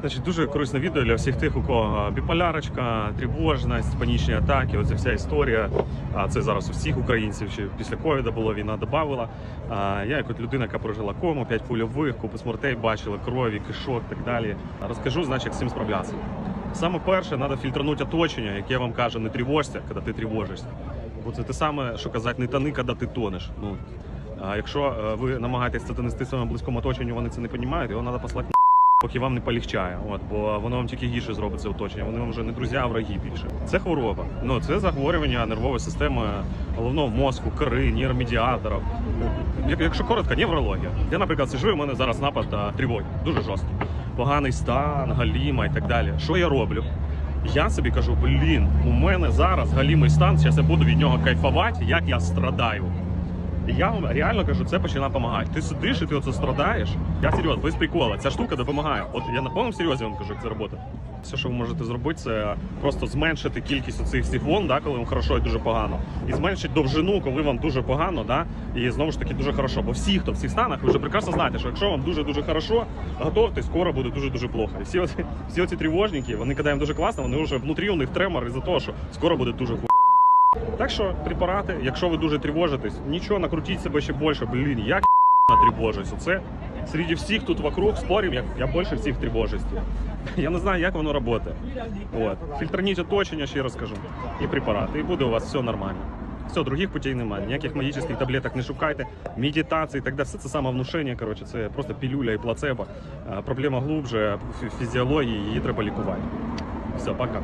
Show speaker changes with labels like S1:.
S1: Значить, дуже корисне відео для всіх тих, у кого біполярочка, тривожність, панічні атаки. Оця вся історія. А це зараз у всіх українців. Ще після ковіда було війна додавала. Я, як от людина, яка прожила кому, 5 польових, купу смертей бачила, крові, кишок і так далі. Розкажу, значить, як з цим справлятися. Саме перше, треба фільтрнути оточення, яке вам каже, не тривожся, коли ти тривожишся. Бо це те саме, що казати, не тони, коли ти тонеш. Ну, якщо е, ви намагаєтесь це донести своєму близькому оточенню, вони це не розуміють, його треба послати поки вам не полегчає. От, бо воно вам тільки гірше зробить це оточення. Вони вам вже не друзі, а враги більше. Це хвороба. Ну це захворювання нервової системи головного мозку, кори, нейромедіаторів. Якщо коротко, неврологія. Я, наприклад, сижу, і у мене зараз напад тривоги, дуже жорсткий. Поганий стан, галіма і так далі. Що я роблю? Я собі кажу, блін, у мене зараз галімий стан, зараз я буду від нього кайфувати, як я страдаю. Я вам реально кажу, це починає допомагати. Ти сидиш і ти оце страдаєш. Я серйозно, без прикола. Ця штука допомагає. От я на повному серйозі вам кажу, як це робота. Все, що ви можете зробити, це просто зменшити кількість оцих всіх волн, да, коли вам хорошо і дуже погано. І зменшити довжину, коли вам дуже погано, да, і знову ж таки дуже хорошо. Бо всі, хто в цих станах, ви вже прекрасно знаєте, що якщо вам дуже-дуже хорошо, готовте, скоро буде дуже-дуже плохо. І всі оці, всі оці тривожники, вони коли дуже класно, вони вже внутрі у них тремор із-за того, що скоро буде дуже ху. Так що препарати, якщо ви дуже тривожитесь, нічого, накрутіть себе ще більше. Блін, як тривожусь. Оце серед всіх тут вокруг спорів, як я більше всіх тривожусь. Я не знаю, як воно працює. От. Фільтрніть оточення, ще раз скажу. І препарати, і буде у вас все нормально. Все, других путей немає. Ніяких магічних таблеток не шукайте, медитації і так далі. Все це самовнушення, коротше, це просто пілюля і плацебо. Проблема глубже, фі- фізіології, її треба лікувати. Все, пока.